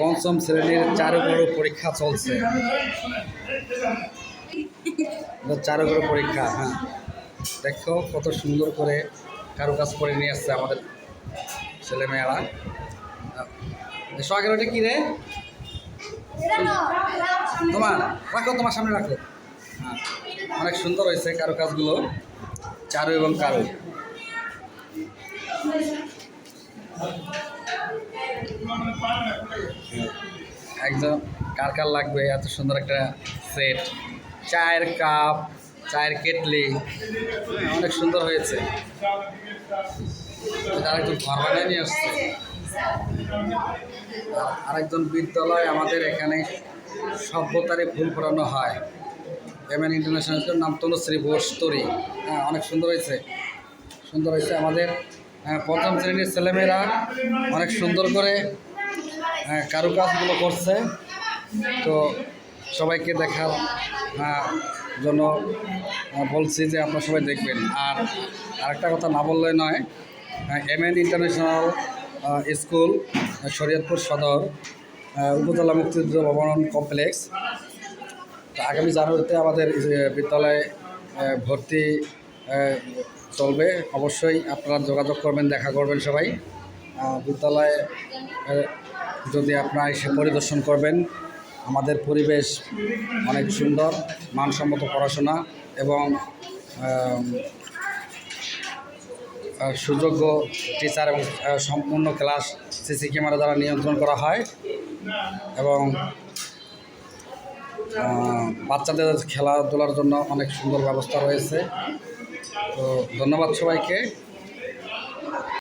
পঞ্চম শ্রেণির চারুকরু পরীক্ষা চলছে। চারুকরু পরীক্ষা হ্যাঁ। দেখো কত সুন্দর করে কারুকাজ করে নিয়ে আসছে আমাদের ছেলেমেয়েরা। সোহাগের ওটা কি রে? তোমার, রাখো, তোমার সামনে রাখো। হ্যাঁ অনেক সুন্দর হয়েছে কারুকাজগুলো, চারু এবং কারু। একদম কার কার লাগবে? এত সুন্দর একটা সেট চায়ের কাপ চায়ের কেটলি। অনেক সুন্দর হয়েছে। আর একজন ঘর বানিয়ে নিয়ে আসছে। আর- আরেকজন বিদ্যালয় আমাদের এখানে সভ্যতারে ফুল পড়ানো হয়। এম এন ইন্টারন্যাশনাল নাম তনুশ্রী বোস তরি। হ্যাঁ অনেক সুন্দর হয়েছে। সুন্দর হয়েছে আমাদের হ্যাঁ, প্রথম শ্রেণির ছেলেমেয়েরা অনেক সুন্দর করে কারুকাজগুলো করছে। তো সবাইকে দেখার হ্যাঁ, জন্য বলছি যে আপনারা সবাই দেখবেন। আর আরেকটা কথা না বললে নয় M N international school Shariatpur সদর উপজেলা মুক্তিযুদ্ধ ভবন কমপ্লেক্স। আগামী জানুয়ারিতে আমাদের বিদ্যালয়ে ভর্তি চলবে। অবশ্যই আপনারা যোগাযোগ করবেন দেখা করবেন সবাই। বিদ্যালয়ে যদি আপনারা এসে পরিদর্শন করবেন, আমাদের পরিবেশ অনেক সুন্দর, মানসম্মত পড়াশোনা এবং সুযোগ্য টিচার এবং সম্পূর্ণ ক্লাস সিসি ক্যামেরা দ্বারা নিয়ন্ত্রণ করা হয় এবং বাচ্চাদের খেলাধুলার জন্য অনেক সুন্দর ব্যবস্থা রয়েছে। তো ধন্যবাদ সবাইকে।